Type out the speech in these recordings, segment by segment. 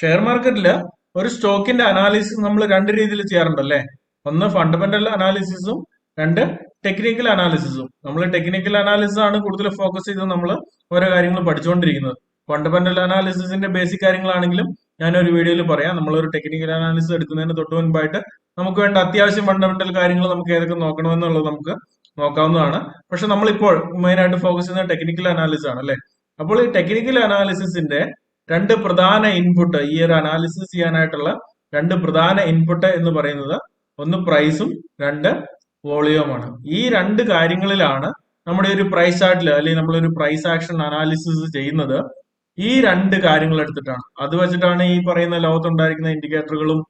Share മാർക്കറ്റിൽ ഒരു സ്റ്റോക്കിന്റെ analysis നമ്മൾ രണ്ട് രീതിയിൽ ചെയ്യാറുണ്ടല്ലേ? ഒന്ന് ഫണ്ടമെന്റൽ അനാലിസിസും രണ്ട് ടെക്നിക്കൽ അനാലിസിസും നമ്മൾ ടെക്നിക്കൽ അനാലിസിസ് ആണ് കൂടുതൽ ഫോക്കസ് ചെയ്ത് നമ്മൾ ഓരോ കാര്യങ്ങൾ പഠിച്ചുകൊണ്ടിരിക്കുന്നത്. ഫണ്ടമെന്റൽ അനാലിസിസിന്റെ ബേസിക് കാര്യങ്ങളാണെങ്കിലും ഞാൻ ഒരു വീഡിയോയിൽ പറയാം. നമ്മൾ ഒരു ടെക്നിക്കൽ അനാലിസിസ് എടുക്കുന്നതിന് തൊട്ട് മുൻപായിട്ട് നമുക്ക് വേണ്ട അത്യാവശ്യം ഫണ്ടമെന്റൽ കാര്യങ്ങൾ നമുക്ക് ഏതൊക്കെ നോക്കണമെന്നുള്ളത് നമുക്ക് നോക്കാവുന്നതാണ്. പക്ഷെ നമ്മളിപ്പോൾ മെയിനായിട്ട് ഫോക്കസ് ചെയ്യുന്നത് ടെക്നിക്കൽ അനാലിസിസ് ആണ് അല്ലെ? അപ്പോൾ ഈ ടെക്നിക്കൽ അനാലിസിസിന്റെ രണ്ട് പ്രധാന ഇൻപുട്ട് ഈ ഒരു അനാലിസിസ് ചെയ്യാനായിട്ടുള്ള രണ്ട് പ്രധാന ഇൻപുട്ട് എന്ന് പറയുന്നത് ഒന്ന് പ്രൈസും രണ്ട് വോളിയവുമാണ് ഈ രണ്ട് കാര്യങ്ങളിലാണ് നമ്മുടെ ഒരു പ്രൈസ് ചാർട്ടിൽ അല്ലെങ്കിൽ നമ്മളൊരു പ്രൈസ് ആക്ഷൻ അനാലിസിസ് ചെയ്യുന്നത്. ഈ രണ്ട് കാര്യങ്ങൾ എടുത്തിട്ടാണ്. അത് വെച്ചിട്ടാണ് ഈ പറയുന്ന ലോകത്തുണ്ടായിരിക്കുന്ന ഇൻഡിക്കേറ്ററുകളും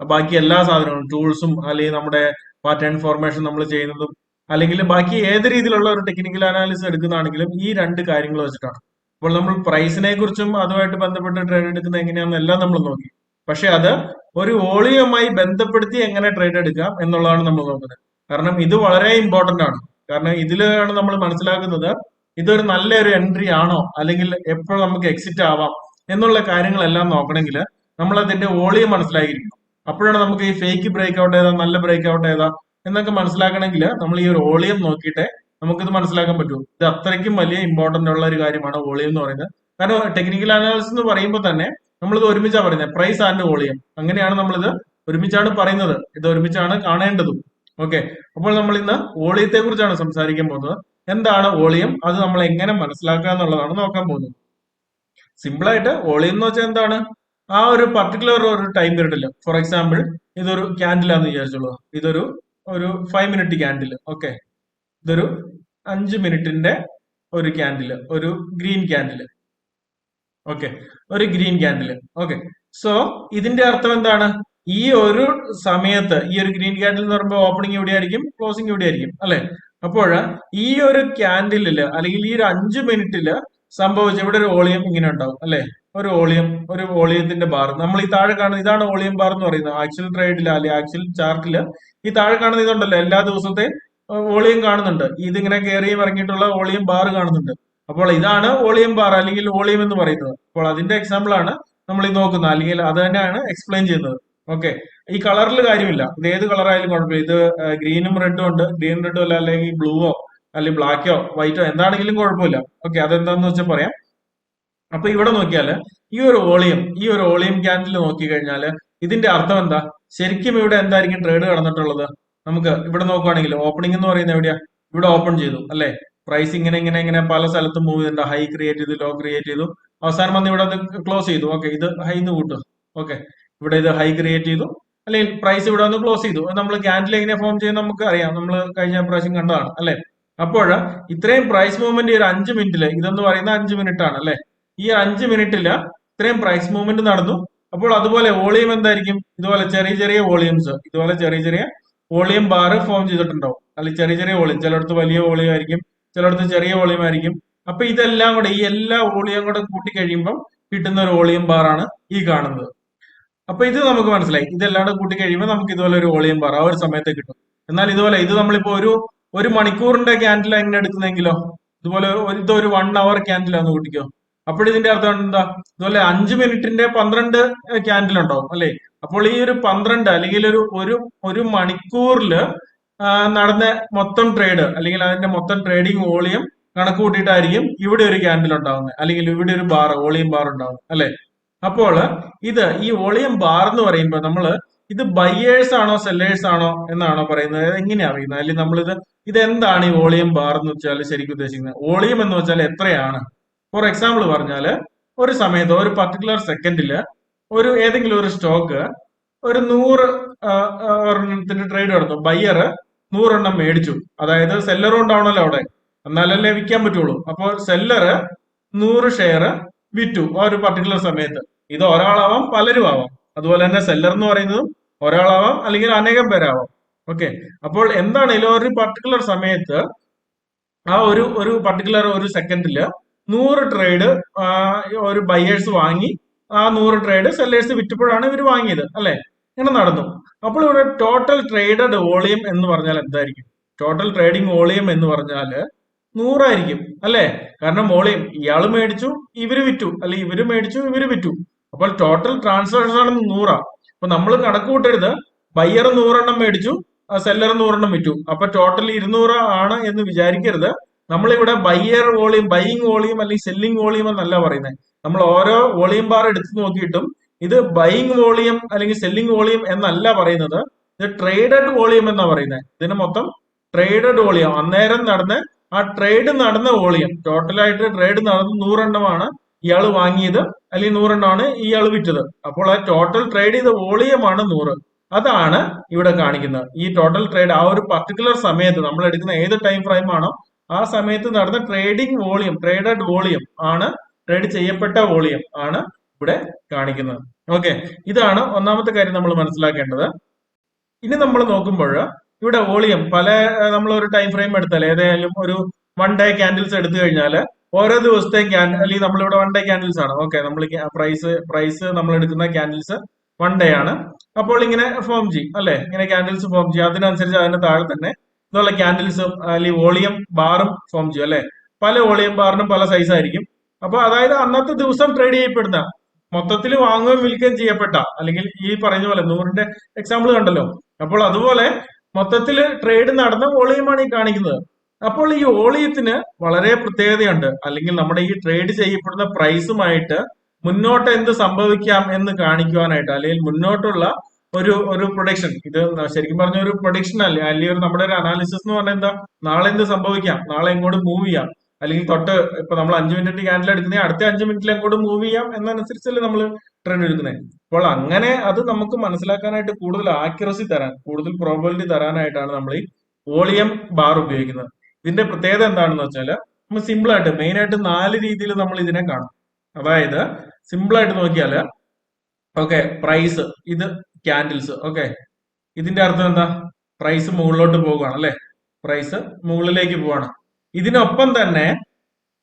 ബാക്കി എല്ലാ സാധനങ്ങളും ടൂൾസും അല്ലെങ്കിൽ നമ്മുടെ പാറ്റേൺ ഫോർമേഷൻ നമ്മൾ ചെയ്യുന്നതും അല്ലെങ്കിൽ ബാക്കി ഏത് രീതിയിലുള്ള ഒരു ടെക്നിക്കൽ അനാലിസിസ് എടുക്കുന്നതാണെങ്കിലും ഈ രണ്ട് കാര്യങ്ങൾ വെച്ചിട്ടാണ്. അപ്പോൾ നമ്മൾ പ്രൈസിനെ കുറിച്ചും അതുമായിട്ട് ബന്ധപ്പെട്ട് ട്രേഡ് എടുക്കുന്നത് എങ്ങനെയാണെന്ന് എല്ലാം നമ്മൾ നോക്കി. പക്ഷെ അത് ഒരു വോളിയുമായി ബന്ധപ്പെടുത്തി എങ്ങനെ ട്രേഡ് എടുക്കാം എന്നുള്ളതാണ് നമ്മൾ നോക്കുന്നത്. കാരണം ഇത് വളരെ ഇമ്പോർട്ടന്റ് ആണ്. കാരണം ഇതിലാണ് നമ്മൾ മനസ്സിലാക്കുന്നത് ഇതൊരു നല്ലൊരു എൻട്രി ആണോ അല്ലെങ്കിൽ എപ്പോൾ നമുക്ക് എക്സിറ്റ് ആവാം എന്നുള്ള കാര്യങ്ങളെല്ലാം നോക്കണമെങ്കിൽ നമ്മൾ അതിന്റെ വോളിയം മനസ്സിലാക്കിയിരിക്കണം അപ്പോഴാണ് നമുക്ക് ഈ ഫേക്ക് ബ്രേക്ക് ഔട്ട് ഏതാ നല്ല ബ്രേക്ക് ഔട്ട് ഏതാ എന്നൊക്കെ മനസ്സിലാക്കണമെങ്കിൽ നമ്മൾ ഈ ഒരു വോളിയം നോക്കിയിട്ട് നമുക്കിത് മനസ്സിലാക്കാൻ പറ്റും. ഇത് അത്രയ്ക്കും വലിയ ഇമ്പോർട്ടന്റ് ഉള്ള ഒരു കാര്യമാണ് വോളിയം എന്ന് പറയുന്നത്. കാരണം ടെക്നിക്കൽ അനാലിസിസ് എന്ന് പറയുമ്പോൾ തന്നെ നമ്മളിത് ഒരുമിച്ചാണ് പറയുന്നത്. പ്രൈസ് ആൻഡ് വോളിയം അങ്ങനെയാണ് നമ്മളിത് ഒരുമിച്ചാണ് പറയുന്നത്. ഇത് ഒരുമിച്ചാണ് കാണേണ്ടതും. ഓക്കെ അപ്പോൾ നമ്മൾ ഇന്ന് വോളിയത്തെ കുറിച്ചാണ് സംസാരിക്കാൻ പോകുന്നത്. എന്താണ് വോളിയം? അത് നമ്മൾ എങ്ങനെ മനസ്സിലാക്കുക എന്നുള്ളതാണ് നോക്കാൻ പോകുന്നത്. സിമ്പിൾ ആയിട്ട് വോളിയം എന്ന് വെച്ചാൽ എന്താണ്? ആ ഒരു പർട്ടിക്കുലർ ഒരു ടൈം പീരീഡിൽ ഫോർ എക്സാമ്പിൾ ഇതൊരു ക്യാൻഡിലാന്ന് വിചാരിച്ചോളൂ. ഇതൊരു ഒരു ഫൈവ് മിനിറ്റ് ക്യാൻഡിൽ ഓക്കെ ഇതൊരു അഞ്ച് മിനിറ്റിന്റെ ഒരു ക്യാൻഡിൽ ഒരു ഗ്രീൻ ക്യാൻഡിൽ ഓക്കെ ഒരു ഗ്രീൻ ക്യാൻഡിൽ ഓക്കെ സോ ഇതിന്റെ അർത്ഥം എന്താണ്? ഈ ഒരു സമയത്ത് ഈ ഒരു ഗ്രീൻ ക്യാൻഡിൽ എന്ന് പറയുമ്പോൾ ഓപ്പണിംഗ് ഇവിടെ ആയിരിക്കും? ക്ലോസിംഗ് ഇവിടെ ആയിരിക്കും? അല്ലെ? അപ്പോൾ ഈ ഒരു ക്യാൻഡിലിൽ അല്ലെങ്കിൽ ഈ ഒരു അഞ്ച് മിനിറ്റിൽ സംഭവിച്ച ഇവിടെ ഒരു വോളിയം ഇങ്ങനെ ഉണ്ടാവും അല്ലെ? ഒരു വോളിയം ഒരു വോളിയത്തിന്റെ ബാർ. നമ്മൾ ഈ താഴെ കാണുന്ന ഇതാണ് വോളിയം ബാർ എന്ന് പറയുന്നത്. ആക്ച്വൽ ട്രേഡിൽ അല്ലെങ്കിൽ ആക്ച്വൽ ചാർട്ടിൽ ഈ താഴെ കാണുന്ന ഇതുണ്ടല്ലോ എല്ലാ ദിവസത്തെ വോളിയം കാണുന്നുണ്ട്. ഇതിങ്ങനെ കയറിയും ഇറങ്ങിയിട്ടുള്ള വോളിയം ബാർ കാണുന്നുണ്ട്. അപ്പോൾ ഇതാണ് വോളിയം ബാർ അല്ലെങ്കിൽ വോളിയം എന്ന് പറയുന്നത്. അപ്പോൾ അതിന്റെ എക്സാമ്പിൾ ആണ് നമ്മൾ ഈ നോക്കുന്നത്. അല്ലെങ്കിൽ അത് തന്നെയാണ് എക്സ്പ്ലെയിൻ ചെയ്യുന്നത്. ഓക്കെ ഈ കളറിൽ കാര്യമില്ല. ഇത് ഏത് കളറായാലും കുഴപ്പമില്ല. ഇത് ഗ്രീനും റെഡും ഉണ്ട്. ഗ്രീൻ റെഡും അല്ല അല്ലെങ്കിൽ ബ്ലൂവോ അല്ലെങ്കിൽ ബ്ലാക്കോ വൈറ്റോ എന്താണെങ്കിലും കുഴപ്പമില്ല. ഓക്കെ അതെന്താന്ന് വെച്ചാൽ പറയാം. അപ്പൊ ഇവിടെ നോക്കിയാൽ ഈ ഒരു വോളിയം ഈ ഒരു വോളിയം ക്യാൻഡിൽ നോക്കി കഴിഞ്ഞാൽ ഇതിന്റെ അർത്ഥം എന്താ? ശരിക്കും ഇവിടെ എന്തായിരിക്കും ട്രേഡ് കടന്നിട്ടുള്ളത്? നമുക്ക് ഇവിടെ നോക്കുവാണെങ്കിൽ ഓപ്പണിംഗ് എന്ന് പറയുന്നത് എവിടെയാ? ഇവിടെ ഓപ്പൺ ചെയ്തു അല്ലെ? പ്രൈസ് ഇങ്ങനെ ഇങ്ങനെ ഇങ്ങനെ പല സ്ഥലത്തും മൂവ് ചെയ്തിട്ടുണ്ട്. ഹൈ ക്രിയേറ്റ് ചെയ്തു ലോ ക്രിയേറ്റ് ചെയ്തു. അവസാനം വന്ന് ഇവിടെ ക്ലോസ് ചെയ്തു. ഓക്കെ ഇത് ഹൈ കൂട്ടും ഓക്കെ ഇവിടെ ഇത് ഹൈ ക്രിയേറ്റ് ചെയ്തു. അല്ലെങ്കിൽ പ്രൈസ് ഇവിടെ വന്ന് ക്ലോസ് ചെയ്തു. നമ്മൾ ക്യാൻഡിൽ എങ്ങനെ ഫോം ചെയ്യുന്ന നമുക്ക് അറിയാം. നമ്മൾ കഴിഞ്ഞ പ്രാവശ്യം കണ്ടതാണ് അല്ലെ? അപ്പോൾ ഇത്രയും പ്രൈസ് മൂവ്മെന്റ് ഈ ഒരു അഞ്ച് മിനിറ്റിൽ ഇതെന്ന് പറയുന്ന അഞ്ച് മിനിറ്റ് ആണ് അല്ലെ? ഈ അഞ്ച് മിനിറ്റിൽ ഇത്രയും പ്രൈസ് മൂവ്മെന്റ് നടന്നു. അപ്പോൾ അതുപോലെ വോളിയം എന്തായിരിക്കും? ഇതുപോലെ ചെറിയ ചെറിയ വോളിയംസ് ഇതുപോലെ ചെറിയ ചെറിയ വോളിയം ബാർ ഫോം ചെയ്തിട്ടുണ്ടാവും. അല്ലെങ്കിൽ ചെറിയ ചെറിയ വോളിയം. ചിലയിടത്ത് വലിയ വോളിയം ആയിരിക്കും ചിലയിടത്ത് ചെറിയ വോളിയം ആയിരിക്കും. അപ്പൊ ഇതെല്ലാം കൂടെ ഈ എല്ലാ വോളിയം കൂടെ കൂട്ടി കഴിയുമ്പോൾ കിട്ടുന്ന ഒരു വോളിയം ആണ് ഈ കാണുന്നത്. അപ്പൊ ഇത് നമുക്ക് മനസ്സിലായി. ഇതെല്ലാം കൂടെ കൂട്ടി കഴിയുമ്പോൾ നമുക്ക് ഇതുപോലെ ഒരു വോളിയം ബാർ ആ ഒരു സമയത്ത് കിട്ടും. എന്നാൽ ഇതുപോലെ ഇത് നമ്മളിപ്പോ ഒരു ഒരു മണിക്കൂറിന്റെ ക്യാൻഡിൽ എങ്ങനെ എടുക്കുന്നെങ്കിലോ ഇതുപോലെ ഇത് ഒരു വൺ അവർ ക്യാൻഡിലാന്ന് കൂട്ടിക്കോ? അപ്പോൾ ഇതിന്റെ അർത്ഥം എന്താ? ഇതുപോലെ അഞ്ച് മിനിറ്റിന്റെ പന്ത്രണ്ട് ക്യാൻഡിൽ ഉണ്ടോ? അല്ലെ? അപ്പോൾ ഈ ഒരു പന്ത്രണ്ട് അല്ലെങ്കിൽ ഒരു ഒരു ഒരു മണിക്കൂറിൽ നടന്ന മൊത്തം ട്രേഡ് അല്ലെങ്കിൽ അതിന്റെ മൊത്തം ട്രേഡിംഗ് വോളിയം കണക്ക് കൂട്ടിയിട്ടായിരിക്കും ഇവിടെ ഒരു ക്യാൻഡിൽ ഉണ്ടാവുന്നത്. അല്ലെങ്കിൽ ഇവിടെ ഒരു ബാർ വോളിയം ബാർ ഉണ്ടാവുന്നത്. അല്ലെ? അപ്പോൾ ഇത് ഈ വോളിയം ബാർ എന്ന് പറയുമ്പോൾ നമ്മൾ ഇത് ബയ്യേഴ്സ് ആണോ സെല്ലേഴ്സ് ആണോ എന്നാണോ പറയുന്നത്? എങ്ങനെയാ അറിയുന്നത്? അല്ലെങ്കിൽ നമ്മളിത് ഇത് എന്താണ് ഈ വോളിയം ബാർ എന്ന് വെച്ചാൽ ശരിക്കും ഉദ്ദേശിക്കുന്നത്? വോളിയം എന്ന് വെച്ചാൽ എത്രയാണ്? ഫോർ എക്സാമ്പിൾ പറഞ്ഞാൽ ഒരു സമയത്ത് ഒരു പർട്ടിക്കുലർ സെക്കൻഡിൽ ഒരു ഏതെങ്കിലും ഒരു സ്റ്റോക്ക് ഒരു നൂറ് എണ്ണത്തിന്റെ ട്രേഡ് നടന്നു. ബയ്യർ നൂറെണ്ണം മേടിച്ചു. അതായത് സെല്ലറും ഉണ്ടാവണല്ലോ അവിടെ. എന്നാലല്ലേ വിൽക്കാൻ പറ്റുള്ളൂ. അപ്പോൾ സെല്ലർ നൂറ് ഷെയർ വിറ്റു ആ ഒരു പർട്ടിക്കുലർ സമയത്ത്. ഇത് ഒരാളാവാം പലരും ആവാം. അതുപോലെ തന്നെ സെല്ലർ എന്ന് പറയുന്നതും ഒരാളാവാം അല്ലെങ്കിൽ അനേകം പേരാവാം. ഓക്കെ അപ്പോൾ എന്താണെങ്കിലും ഒരു പർട്ടിക്കുലർ സമയത്ത് ആ ഒരു ഒരു പർട്ടിക്കുലർ ഒരു സെക്കൻഡിൽ നൂറ് ട്രേഡ് ഒരു ബയേഴ്സ് വാങ്ങി ആ നൂറ് ട്രേഡ് സെല്ലേഴ്സ് വിറ്റപ്പോഴാണ് ഇവർ വാങ്ങിയത് അല്ലെ? ഇങ്ങനെ നടന്നു. അപ്പോൾ ഇവിടെ ടോട്ടൽ ട്രേഡഡ് വോളിയം എന്ന് പറഞ്ഞാൽ എന്തായിരിക്കും? ടോട്ടൽ ട്രേഡിംഗ് വോളിയം എന്ന് പറഞ്ഞാൽ നൂറായിരിക്കും അല്ലെ? കാരണം വോളിയം ഇയാൾ മേടിച്ചു ഇവർ വിറ്റു. അല്ലെ ഇവർ മേടിച്ചു ഇവർ വിറ്റു. അപ്പോൾ ടോട്ടൽ ട്രാൻസാക്ഷൻ നൂറാ. അപ്പൊ നമ്മൾ കണക്ക് കൂട്ടരുത്. ബയ്യർ നൂറെണ്ണം മേടിച്ചു സെല്ലർ നൂറെണ്ണം വിറ്റു. അപ്പൊ ടോട്ടൽ ഇരുന്നൂറ് ആണ് എന്ന് വിചാരിക്കരുത്. നമ്മളിവിടെ ബയ്യർ വോളിയം ബൈയിങ് വോളിയം അല്ലെങ്കിൽ സെല്ലിംഗ് വോളിയം എന്നല്ല പറയുന്നത് നമ്മൾ ഓരോ വോളിയം ബാർ എടുത്തു നോക്കിയിട്ടും ഇത് ബൈയിങ് വോളിയം അല്ലെങ്കിൽ സെല്ലിംഗ് വോളിയം എന്നല്ല പറയുന്നത്. ഇത് ട്രേഡഡ് വോളിയം എന്നാ പറയുന്നത് ഇതിന് മൊത്തം ട്രേഡഡ് വോളിയം അന്നേരം നടന്ന് ആ ട്രേഡ് നടന്ന വോളിയം ടോട്ടലായിട്ട് ട്രേഡ് നടന്ന നൂറെണ്ണമാണ് ഇയാൾ വാങ്ങിയത് അല്ലെങ്കിൽ നൂറെണ്ണമാണ് ഇയാൾ വിറ്റത്. അപ്പോൾ ആ ടോട്ടൽ ട്രേഡ് ചെയ്ത വോളിയമാണ് നൂറ്. അതാണ് ഇവിടെ കാണിക്കുന്നത്. ഈ ടോട്ടൽ ട്രേഡ് ആ ഒരു പർട്ടിക്കുലർ സമയത്ത് നമ്മൾ എടുക്കുന്ന ഏത് ടൈം ഫ്രെയിം ആണോ ആ സമയത്ത് നടന്ന ട്രേഡിംഗ് വോളിയം ട്രേഡഡ് വോളിയം ആണ് ട്രേഡ് ചെയ്യപ്പെട്ട വോളിയം ആണ് ഇവിടെ കാണിക്കുന്നത്. ഓക്കെ ഇതാണ് ഒന്നാമത്തെ കാര്യം നമ്മൾ മനസ്സിലാക്കേണ്ടത്. ഇനി നമ്മൾ നോക്കുമ്പോൾ ഇവിടെ വോളിയം പല നമ്മൾ ഒരു ടൈം ഫ്രെയിം എടുത്താൽ ഏതായാലും ഒരു വൺ ഡേ ക്യാൻഡിൽസ് എടുത്തു കഴിഞ്ഞാൽ ഓരോ ദിവസത്തെ ക്യാൻഡിൽ അല്ലെങ്കിൽ നമ്മളിവിടെ വൺ ഡേ ക്യാൻഡിൽസ് ആണ്. ഓക്കെ നമ്മൾ പ്രൈസ് പ്രൈസ് നമ്മൾ എടുക്കുന്ന ക്യാൻഡിൽസ് വൺ ഡേ ആണ്. അപ്പോൾ ഇങ്ങനെ ഫോം ചെയ്യും അല്ലെ? ഇങ്ങനെ ക്യാൻഡിൽസ് ഫോം ചെയ്യും. അതിനനുസരിച്ച് അതിന്റെ താഴെ തന്നെ ഇതുള്ള ക്യാൻഡിൽസും അല്ലെങ്കിൽ വോളിയം ബാറും ഫോം ചെയ്യും അല്ലെ? പല വോളിയം ബാറിനും പല സൈസ് ആയിരിക്കും. അപ്പൊ അതായത് അന്നത്തെ ദിവസം ട്രേഡ് ചെയ്യപ്പെടുന്ന മൊത്തത്തിൽ വാങ്ങുകയും വിൽക്കുകയും ചെയ്യപ്പെട്ട അല്ലെങ്കിൽ ഈ പറഞ്ഞ പോലെ നൂറിന്റെ എക്സാമ്പിൾ കണ്ടല്ലോ. അപ്പോൾ അതുപോലെ മൊത്തത്തിൽ ട്രേഡ് നടന്ന വോളിയമാണ് ഈ കാണിക്കുന്നത്. അപ്പോൾ ഈ വോളിയത്തിന് വളരെ പ്രത്യേകതയുണ്ട്. അല്ലെങ്കിൽ നമ്മുടെ ഈ ട്രേഡ് ചെയ്യപ്പെടുന്ന പ്രൈസുമായിട്ട് മുന്നോട്ട് എന്ത് സംഭവിക്കാം എന്ന് കാണിക്കുവാനായിട്ട് അല്ലെങ്കിൽ മുന്നോട്ടുള്ള ഒരു ഒരു പ്രൊഡിക്ഷൻ ഇത് ശരിക്കും പറഞ്ഞ ഒരു പ്രൊഡിക്ഷൻ അല്ലേ? അല്ലെങ്കിൽ ഒരു നമ്മുടെ ഒരു അനാലിസിസ് എന്ന് പറഞ്ഞാൽ എന്താ? നാളെ എന്ത് സംഭവിക്കാം? നാളെ എങ്ങോട്ട് മൂവ് ചെയ്യാം? അല്ലെങ്കിൽ തൊട്ട് ഇപ്പൊ നമ്മൾ അഞ്ച് മിനിറ്റ് ക്യാൻഡിൽ എടുക്കുന്ന അടുത്ത അഞ്ച് മിനിറ്റിൽ എങ്ങോട്ട് മൂവ് ചെയ്യാം എന്നനുസരിച്ചല്ലേ നമ്മൾ ട്രെൻഡ് എടുക്കുന്നത് അപ്പോൾ അങ്ങനെ അത് നമുക്ക് മനസ്സിലാക്കാനായിട്ട് കൂടുതൽ ആക്യുറസി തരാൻ കൂടുതൽ പ്രോബിലിറ്റി തരാനായിട്ടാണ് നമ്മൾ ഈ വോളിയം ബാർ ഉപയോഗിക്കുന്നത്. ഇതിന്റെ പ്രത്യേകത എന്താണെന്ന് വെച്ചാൽ നമ്മൾ സിമ്പിൾ ആയിട്ട് മെയിൻ ആയിട്ട് നാല് രീതിയിൽ നമ്മൾ ഇതിനെ കാണും. അതായത് സിമ്പിൾ ആയിട്ട് നോക്കിയാൽ ഓക്കെ പ്രൈസ് ഇത് ക്യാൻഡിൽസ് ഓക്കെ ഇതിന്റെ അർത്ഥം എന്താ? പ്രൈസ് മുകളിലോട്ട് പോവുകയാണ് അല്ലെ? പ്രൈസ് മുകളിലേക്ക് പോവാണ് ഇതിനൊപ്പം തന്നെ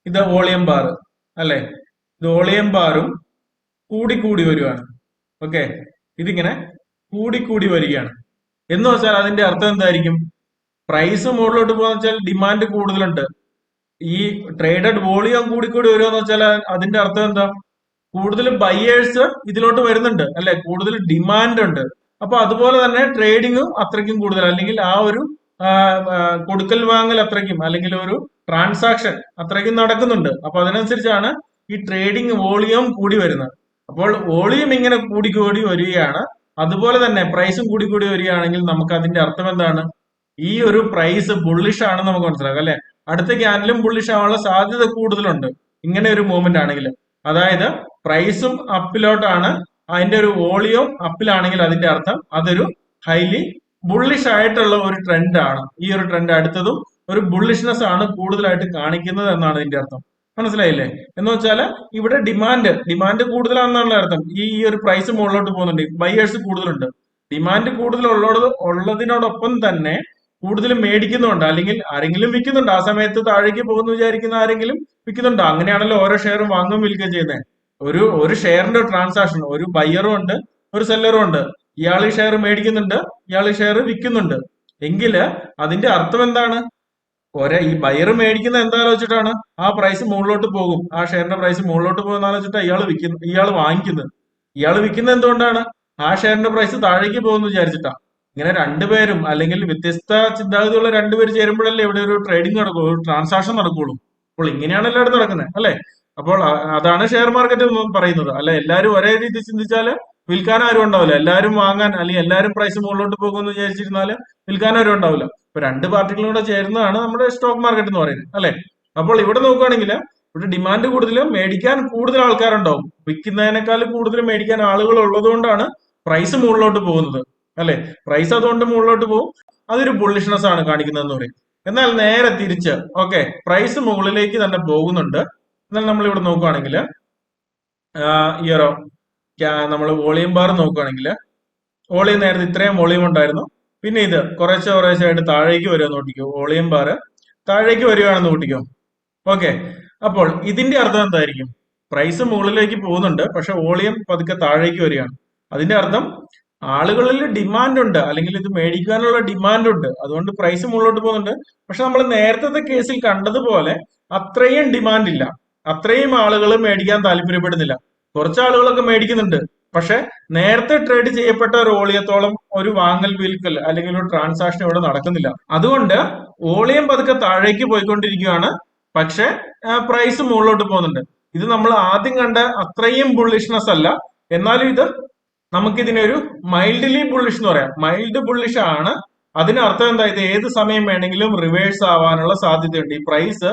ഇത് ഓളിയം ബാർ അല്ലെ? ഇത് ഓളിയം ബാറും കൂടിക്കൂടി വരികയാണ് ഓക്കെ ഇതിങ്ങനെ കൂടിക്കൂടി കൂടി വരികയാണ്. എന്ന് വെച്ചാൽ അതിന്റെ അർത്ഥം എന്തായിരിക്കും? പ്രൈസ് മുകളിലോട്ട് പോകാന്ന് വെച്ചാൽ ഡിമാൻഡ് കൂടുതലുണ്ട്. ഈ ട്രേഡഡ് വോളിയം കൂടിക്കൂടി കൂടി എന്ന് വെച്ചാൽ അതിന്റെ അർത്ഥം എന്താ? കൂടുതൽ ബയേഴ്സ് ഇതിലോട്ട് വരുന്നുണ്ട് അല്ലെ? കൂടുതൽ ഡിമാൻഡ് ഉണ്ട്. അപ്പൊ അതുപോലെ തന്നെ ട്രേഡിങ്ങും അത്രയ്ക്കും കൂടുതൽ. അല്ലെങ്കിൽ ആ ഒരു കൊടുക്കൽ വാങ്ങൽ അത്രയ്ക്കും അല്ലെങ്കിൽ ഒരു ട്രാൻസാക്ഷൻ അത്രയ്ക്കും നടക്കുന്നുണ്ട്. അപ്പൊ അതിനനുസരിച്ചാണ് ഈ ട്രേഡിംഗ് വോളിയം കൂടി വരുന്നത്. അപ്പോൾ വോളിയം ഇങ്ങനെ കൂടി വരികയാണ്. അതുപോലെ തന്നെ പ്രൈസും കൂടി വരികയാണെങ്കിൽ നമുക്ക് അതിന്റെ അർത്ഥം എന്താണ്? ഈ ഒരു പ്രൈസ് ബുള്ളിഷ് ആണെന്ന് നമുക്ക് മനസ്സിലാക്കാം അല്ലെ? അടുത്ത ക്യാൻഡിലും ബുള്ളിഷ് ആവാനുള്ള സാധ്യത കൂടുതലുണ്ട്. ഇങ്ങനെ ഒരു മൂവ്മെന്റ് ആണെങ്കിൽ. അതായത് പ്രൈസും അപ്പിലോട്ടാണ് അതിന്റെ ഒരു വോളിയം അപ്പിലാണെങ്കിൽ അതിന്റെ അർത്ഥം അതൊരു ഹൈലി ബുള്ളിഷ് ആയിട്ടുള്ള ഒരു ട്രെൻഡാണ് ഈ ഒരു ട്രെൻഡ് അടുത്തതും ഒരു ബുള്ളിഷ്നെസ് ആണ് കൂടുതലായിട്ട് കാണിക്കുന്നത് എന്നാണ് ഇതിന്റെ അർത്ഥം. മനസ്സിലായില്ലേ? എന്ന് വെച്ചാൽ ഇവിടെ ഡിമാൻഡ് ഡിമാൻഡ് കൂടുതലാണെന്നുള്ള അർത്ഥം. ഈ ഈ ഒരു പ്രൈസ് മുകളിലോട്ട് പോകുന്നുണ്ട്. ബയേഴ്സ് കൂടുതലുണ്ട്. ഡിമാൻഡ് കൂടുതൽ ഉള്ളത് ഉള്ളതിനോടൊപ്പം തന്നെ കൂടുതൽ മേടിക്കുന്നുണ്ട്. അല്ലെങ്കിൽ ആരെങ്കിലും വിൽക്കുന്നുണ്ട്. ആ സമയത്ത് താഴേക്ക് പോകുന്നു വിചാരിക്കുന്ന ആരെങ്കിലും വിൽക്കുന്നുണ്ട്. അങ്ങനെയാണല്ലോ ഓരോ ഷെയറും വാങ്ങും വിൽക്കുകയും ചെയ്യുന്നത്. ഒരു ഒരു ഷെയറിന്റെ ട്രാൻസാക്ഷൻ ഒരു ബയ്യറും ഉണ്ട് ഒരു സെല്ലറും ഉണ്ട്. ഇയാൾ ഈ ഷെയർ മേടിക്കുന്നുണ്ട് ഇയാൾ ഈ ഷെയർ വിൽക്കുന്നുണ്ട്. എങ്കിൽ അതിന്റെ അർത്ഥം എന്താണ്? ഒരേ ഈ ബയർ മേടിക്കുന്ന എന്താ ആലോചിച്ചിട്ടാണ്? ആ പ്രൈസ് മുകളിലോട്ട് പോകും. ആ ഷെയറിന്റെ പ്രൈസ് മുകളിലോട്ട് പോകുന്ന ആലോചിച്ചിട്ടാണ് ഇയാൾ വിൽക്കുന്നത് ഇയാൾ വാങ്ങിക്കുന്നത്. ഇയാൾ വിൽക്കുന്നത് എന്തുകൊണ്ടാണ്? ആ ഷെയറിന്റെ പ്രൈസ് താഴേക്ക് പോകുന്നു വിചാരിച്ചിട്ടാ. ഇങ്ങനെ രണ്ടുപേരും അല്ലെങ്കിൽ വ്യത്യസ്ത ചിന്താഗതിയുള്ള രണ്ടുപേര് ചേരുമ്പോഴല്ലേ ഇവിടെ ഒരു ട്രേഡിംഗ് നടക്കുള്ളൂ ഒരു ട്രാൻസാക്ഷൻ നടക്കുള്ളൂ. അപ്പോൾ ഇങ്ങനെയാണ് എല്ലായിടത്തും നടക്കുന്നത് അല്ലെ? അപ്പോൾ അതാണ് ഷെയർ മാർക്കറ്റ് എന്ന് പറയുന്നത് അല്ലെ? എല്ലാവരും ഒരേ രീതി ചിന്തിച്ചാൽ വിൽക്കാൻ ആരും ഉണ്ടാവില്ല. എല്ലാവരും വാങ്ങാൻ അല്ലെങ്കിൽ എല്ലാവരും പ്രൈസ് മുകളിലോട്ട് പോകുമെന്ന് വിചാരിച്ചിരുന്നാൽ വിൽക്കാൻ ആരും ഉണ്ടാവില്ല. ഇപ്പൊ രണ്ട് പാർട്ടികളും കൂടെ ചേരുന്നതാണ് നമ്മുടെ സ്റ്റോക്ക് മാർക്കറ്റ് എന്ന് പറയുന്നത് അല്ലെ? അപ്പോൾ ഇവിടെ നോക്കുകയാണെങ്കിൽ ഇവിടെ ഡിമാൻഡ് കൂടുതലും മേടിക്കാൻ കൂടുതൽ ആൾക്കാരുണ്ടാവും. വിൽക്കുന്നതിനേക്കാൾ കൂടുതൽ മേടിക്കാൻ ആളുകൾ ഉള്ളതുകൊണ്ടാണ് പ്രൈസ് മുകളിലോട്ട് പോകുന്നത്. അല്ലെ? പ്രൈസ് അതുകൊണ്ട് മുകളിലോട്ട് പോകും. അതൊരു ബുള്ളിഷ്നെസ് ആണ് കാണിക്കുന്നതെന്ന് പറയും. എന്നാൽ നേരെ തിരിച്ച് ഓക്കെ പ്രൈസ് മുകളിലേക്ക് തന്നെ പോകുന്നുണ്ട്. എന്നാൽ നമ്മൾ ഇവിടെ നോക്കുകയാണെങ്കിൽ ഇയറോ നമ്മൾ വോളിയം ബാർ നോക്കുകയാണെങ്കിൽ വോളിയം നേരത്തെ ഇത്രയും വോളിയം ഉണ്ടായിരുന്നു. പിന്നെ ഇത് കുറേശ്ശെ കുറേശ്ശെ ആയിട്ട് താഴേക്ക് വരുമെന്ന് കൂട്ടിക്കോ വോളിയം ബാർ താഴേക്ക് വരികയാണെന്ന് കൂട്ടിക്കോ ഓക്കെ അപ്പോൾ ഇതിന്റെ അർത്ഥം എന്തായിരിക്കും? പ്രൈസ് മുകളിലേക്ക് പോകുന്നുണ്ട് പക്ഷെ വോളിയം പതുക്കെ താഴേക്ക് വരികയാണ്. അതിന്റെ അർത്ഥം ആളുകളിൽ ഡിമാൻഡ് ഉണ്ട് അല്ലെങ്കിൽ ഇത് മേടിക്കാനുള്ള ഡിമാൻഡ് ഉണ്ട് അതുകൊണ്ട് പ്രൈസ് മുകളിലോട്ട് പോകുന്നുണ്ട്. പക്ഷെ നമ്മൾ നേരത്തെ കേസിൽ കണ്ടതുപോലെ അത്രയും ഡിമാൻഡ് ഇല്ല അത്രയും ആളുകൾ മേടിക്കാൻ താല്പര്യപ്പെടുന്നില്ല. കുറച്ച് ആളുകളൊക്കെ മേടിക്കുന്നുണ്ട്. പക്ഷെ നേരത്തെ ട്രേഡ് ചെയ്യപ്പെട്ട ഒരു ഓളിയത്തോളം ഒരു വാങ്ങൽ വിൽക്കൽ അല്ലെങ്കിൽ ഒരു ട്രാൻസാക്ഷൻ ഇവിടെ നടക്കുന്നില്ല. അതുകൊണ്ട് ഓളിയം പതുക്കെ താഴേക്ക് പോയിക്കൊണ്ടിരിക്കുകയാണ്. പക്ഷെ പ്രൈസ് മുകളിലോട്ട് പോകുന്നുണ്ട്. ഇത് നമ്മൾ ആദ്യം കണ്ട അത്രയും ബുള്ളിഷ്നെസ് അല്ല. എന്നാലും ഇത് നമുക്കിതിനെ ഒരു മൈൽഡ്ലി ബുള്ളിഷ് എന്ന് പറയാം. മൈൽഡ് ബുള്ളിഷ് ആണ്. അതിനർത്ഥം എന്താ? ഇത് ഏത് സമയം വേണമെങ്കിലും റിവേഴ്സ് ആവാനുള്ള സാധ്യതയുണ്ട്. ഈ പ്രൈസ്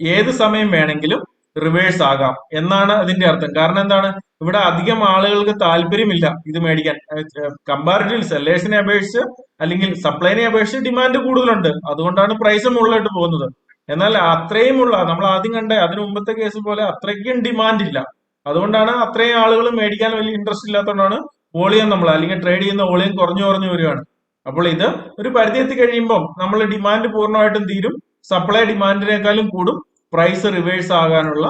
ഏത് സമയം വേണമെങ്കിലും റിവേഴ്സ് ആകാം എന്നാണ് അതിന്റെ അർത്ഥം. കാരണം എന്താണ്? ഇവിടെ അധികം ആളുകൾക്ക് താല്പര്യമില്ല ഇത് മേടിക്കാൻ. കമ്പാരിറ്റീവ് സെല്ലേഴ്സിനെ അപേക്ഷിച്ച് അല്ലെങ്കിൽ സപ്ലൈനെ അപേക്ഷിച്ച് ഡിമാൻഡ് കൂടുതലുണ്ട്. അതുകൊണ്ടാണ് പ്രൈസ് മുകളിലോട്ട് പോകുന്നത്. എന്നാൽ അത്രയും ഉള്ള നമ്മൾ ആദ്യം കണ്ട അതിനു മുമ്പത്തെ കേസ് പോലെ അത്രയ്ക്കും ഡിമാൻഡ് ഇല്ല. അതുകൊണ്ടാണ് അത്രയും ആളുകൾ മേടിക്കാൻ വലിയ ഇൻട്രസ്റ്റ് ഇല്ലാത്തതുകൊണ്ടാണ് വോളിയം നമ്മൾ അല്ലെങ്കിൽ ട്രേഡ് ചെയ്യുന്ന വോളിയം കുറഞ്ഞു കുറഞ്ഞു വരികയാണ്. അപ്പോൾ ഇത് ഒരു പരിധി എത്തി കഴിയുമ്പോൾ നമ്മൾ ഡിമാൻഡ് പൂർണമായിട്ടും തീരും. സപ്ലൈ ഡിമാൻഡിനേക്കാളും കൂടും. പ്രൈസ് റിവേഴ്സ് ആകാനുള്ള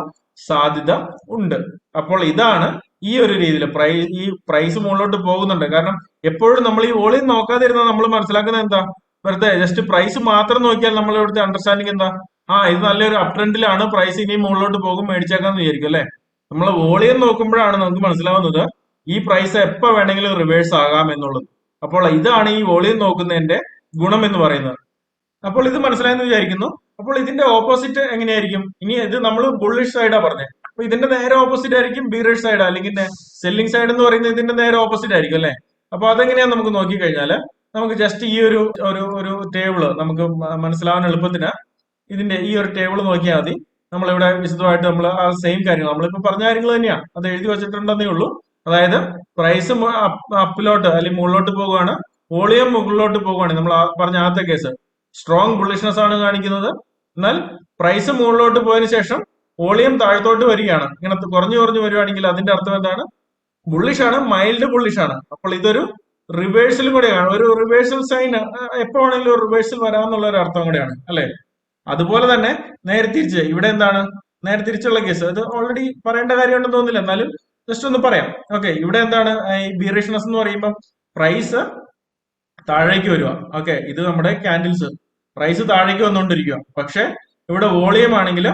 സാധ്യത ഉണ്ട്. അപ്പോൾ ഇതാണ് ഈ ഒരു രീതിയിൽ പ്രൈസ് ഈ പ്രൈസ് മുകളിലോട്ട് പോകുന്നുണ്ട്. കാരണം എപ്പോഴും നമ്മൾ ഈ വോളിയം നോക്കാതിരുന്നാൽ നമ്മൾ മനസ്സിലാക്കുന്നത് എന്താ? വെറുതെ ജസ്റ്റ് പ്രൈസ് മാത്രം നോക്കിയാൽ നമ്മൾ ഇവിടുത്തെ അണ്ടർസ്റ്റാൻഡിങ് എന്താ? ആ ഇത് നല്ലൊരു അപ് ട്രെൻഡിലാണ് പ്രൈസ് ഇനി മുകളിലോട്ട് പോകും മേടിച്ചേക്കാന്ന് വിചാരിക്കും അല്ലെ? നമ്മൾ വോളിയം നോക്കുമ്പോഴാണ് നമുക്ക് മനസ്സിലാവുന്നത് ഈ പ്രൈസ് എപ്പോ വേണമെങ്കിലും റിവേഴ്സ് ആകാം എന്നുള്ളത്. അപ്പോൾ ഇതാണ് ഈ വോളിയം നോക്കുന്നതിന്റെ ഗുണം എന്ന് പറയുന്നത്. അപ്പോൾ ഇത് മനസ്സിലായെന്ന് വിചാരിക്കുന്നു. അപ്പോൾ ഇതിന്റെ ഓപ്പോസിറ്റ് എങ്ങനെയായിരിക്കും? ഇനി ഇത് നമ്മൾ ബുള്ളിഷ് സൈഡാ പറഞ്ഞത് അപ്പൊ ഇതിന്റെ നേരെ ഓപ്പോസിറ്റ് ആയിരിക്കും ബീറിഷ് സൈഡ് അല്ലെങ്കിൽ സെല്ലിംഗ് സൈഡ് എന്ന് പറയുന്നത് ഇതിന്റെ നേരെ ഓപ്പോസിറ്റ് ആയിരിക്കും അല്ലെ? അപ്പൊ അതെങ്ങനെയാന്ന് നമുക്ക് നോക്കി കഴിഞ്ഞാൽ നമുക്ക് ജസ്റ്റ് ഈ ഒരു ഒരു ഒരു ടേബിൾ നമുക്ക് മനസ്സിലാവാൻ എളുപ്പത്തിന് ഇതിന്റെ ഈ ഒരു ടേബിൾ നോക്കിയാൽ മതി. നമ്മളിവിടെ വിശദമായിട്ട് നമ്മൾ ആ സെയിം കാര്യങ്ങൾ നമ്മളിപ്പോൾ പറഞ്ഞ കാര്യങ്ങൾ തന്നെയാണ് അത് എഴുതി വെച്ചിട്ടുണ്ടെന്നേ ഉള്ളൂ. അതായത് പ്രൈസ് അപ്പിലോട്ട് അല്ലെങ്കിൽ മുകളിലോട്ട് പോകുകയാണ് വോളിയം മുകളിലോട്ട് പോകുകയാണ് നമ്മൾ പറഞ്ഞ ആദ്യത്തെ കേസ് സ്ട്രോങ് ബുള്ളിഷ്നെസ് ആണ് കാണിക്കുന്നത്. എന്നാൽ പ്രൈസ് മുകളിലോട്ട് പോയതിനു ശേഷം വോളിയം താഴത്തോട്ട് വരികയാണ്. ഇങ്ങനെ കുറഞ്ഞു കുറഞ്ഞു വരികയാണെങ്കിൽ അതിന്റെ അർത്ഥം എന്താണ്? ബുള്ളിഷ് ആണ് മൈൽഡ് ബുള്ളിഷ് ആണ്. അപ്പോൾ ഇതൊരു റിവേഴ്സലും കൂടെയാണ്. ഒരു റിവേഴ്സൽ സൈൻ എപ്പോ ആണെങ്കിലും ഒരു റിവേഴ്സൽ വരാമെന്നുള്ള ഒരു അർത്ഥം കൂടെയാണ്. അല്ലെ? അതുപോലെ തന്നെ നേരെ തിരിച്ച് ഇവിടെ എന്താണ്? നേരെ തിരിച്ചുള്ള കേസ് അത് ഓൾറെഡി പറയേണ്ട കാര്യമുണ്ടെന്ന് തോന്നുന്നില്ല. എന്നാലും ജസ്റ്റ് ഒന്ന് പറയാം. ഓക്കെ ഇവിടെ എന്താണ്? ഈ ബീറിഷ്നസ് എന്ന് പറയുമ്പോൾ പ്രൈസ് താഴേക്ക് വരിക. ഓക്കെ ഇത് നമ്മുടെ ക്യാൻഡിൽസ് പ്രൈസ് താഴേക്ക് വന്നുകൊണ്ടിരിക്കുക. പക്ഷെ ഇവിടെ വോളിയം ആണെങ്കിൽ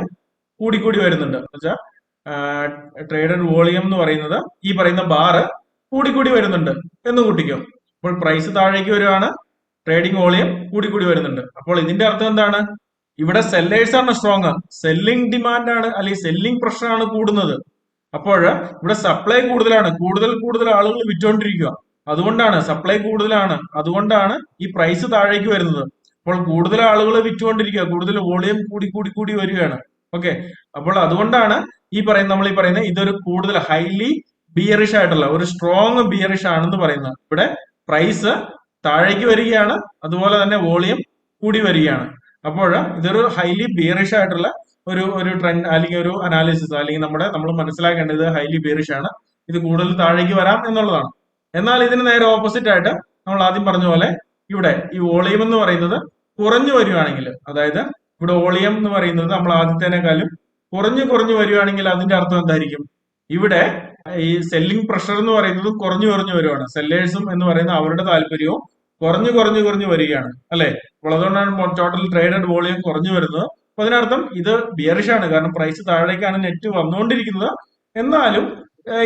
കൂടിക്കൂടി വരുന്നുണ്ട്. എന്നുവെച്ചാൽ ട്രേഡഡ് വോളിയം എന്ന് പറയുന്നത് ഈ പറയുന്ന ബാറ് കൂടിക്കൂടി വരുന്നുണ്ട്. എന്ന് കൂട്ടിക്കോ. അപ്പോൾ പ്രൈസ് താഴേക്ക് വരുവാണ് ട്രേഡിംഗ് വോളിയം കൂടിക്കൂടി വരുന്നുണ്ട്. അപ്പോൾ ഇതിന്റെ അർത്ഥം എന്താണ്? ഇവിടെ സെല്ലേഴ്സ് ആണ് സ്ട്രോങ് സെല്ലിംഗ് ഡിമാൻഡ് ആണ് അല്ലെങ്കിൽ സെല്ലിംഗ് പ്രഷർ ആണ് കൂടുന്നത്. അപ്പോൾ ഇവിടെ സപ്ലൈ കൂടുതലാണ്. കൂടുതൽ കൂടുതൽ ആളുകൾ വിറ്റുകൊണ്ടിരിക്കുക അതുകൊണ്ടാണ് സപ്ലൈ കൂടുതലാണ്. അതുകൊണ്ടാണ് ഈ പ്രൈസ് താഴേക്ക് വരുന്നത്. അപ്പോൾ കൂടുതൽ ആളുകൾ വിറ്റുകൊണ്ടിരിക്കുക കൂടുതൽ വോളിയം കൂടി കൂടി കൂടി വരികയാണ്. ഓക്കെ അപ്പോൾ അതുകൊണ്ടാണ് ഈ പറയുന്ന നമ്മൾ ഈ പറയുന്നത് ഇതൊരു കൂടുതൽ ഹൈലി ബിയറിഷ് ആയിട്ടുള്ള ഒരു സ്ട്രോങ് ബിയറിഷ് ആണെന്ന് പറയുന്നത്. ഇവിടെ പ്രൈസ് താഴേക്ക് വരികയാണ്. അതുപോലെ തന്നെ വോളിയം കൂടി വരികയാണ്. അപ്പോൾ ഇതൊരു ഹൈലി ബിയറിഷ് ആയിട്ടുള്ള ഒരു ഒരു ട്രെൻഡ് അല്ലെങ്കിൽ ഒരു അനാലിസിസ് അല്ലെങ്കിൽ നമ്മുടെ നമ്മൾ മനസ്സിലാക്കേണ്ടത് ഹൈലി ബിയറിഷ് ആണ്. ഇത് കൂടുതൽ താഴേക്ക് വരാം എന്നുള്ളതാണ്. എന്നാൽ ഇതിന് നേരെ ഓപ്പോസിറ്റ് ആയിട്ട് നമ്മൾ ആദ്യം പറഞ്ഞ പോലെ ഇവിടെ ഈ വോളിയം എന്ന് പറയുന്നത് കുറഞ്ഞു വരികയാണെങ്കിൽ അതായത് ഇവിടെ വോളിയം എന്ന് പറയുന്നത് നമ്മൾ ആദ്യത്തേനേക്കാളും കുറഞ്ഞു കുറഞ്ഞു വരികയാണെങ്കിൽ അതിന്റെ അർത്ഥം എന്തായിരിക്കും? ഇവിടെ ഈ സെല്ലിംഗ് പ്രഷർ എന്ന് പറയുന്നത് കുറഞ്ഞു കുറഞ്ഞു വരുവാണ്. സെല്ലേഴ്സും എന്ന് പറയുന്ന അവരുടെ താല്പര്യവും കുറഞ്ഞു കുറഞ്ഞു കുറഞ്ഞു വരികയാണ്. അല്ലെ? അപ്പോൾ അതുകൊണ്ടാണ് ടോട്ടൽ ട്രേഡഡ് വോളിയം കുറഞ്ഞു വരുന്നത്. അപ്പൊ അതിനർത്ഥം ഇത് ബിയറിഷ് ആണ്. കാരണം പ്രൈസ് താഴേക്കാണ് നെറ്റ് വന്നുകൊണ്ടിരിക്കുന്നത്. എന്നാലും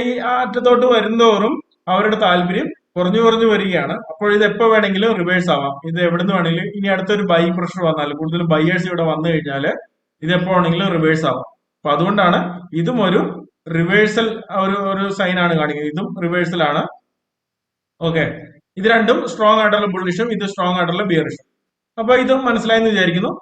ഈ അറ്റത്തോട്ട് വരുന്നതോറും അവരുടെ താല്പര്യം കുറഞ്ഞു കുറഞ്ഞു വരികയാണ്. അപ്പോൾ ഇത് എപ്പോ വേണമെങ്കിലും റിവേഴ്സ് ആവാം. ഇത് എവിടുന്ന് വേണമെങ്കിലും ഇനി അടുത്തൊരു ബൈ പ്രഷർ വന്നാൽ കൂടുതൽ ബൈയേഴ്സ് ഇവിടെ വന്നു കഴിഞ്ഞാൽ ഇത് എപ്പോ വേണമെങ്കിലും റിവേഴ്സ് ആവാം. അപ്പൊ അതുകൊണ്ടാണ് ഇതും ഒരു റിവേഴ്സൽ ഒരു ഒരു സൈൻ ആണ് കാണിക്കുന്നത്. ഇതും റിവേഴ്സൽ ആണ്. ഓക്കെ ഇത് രണ്ടും സ്ട്രോങ് ആയിട്ടുള്ള ബുള്ളിഷും ഇത് സ്ട്രോങ് ആയിട്ടുള്ള ബിയറിഷും അപ്പൊ ഇത് മനസ്സിലായെന്ന് വിചാരിക്കുന്നു.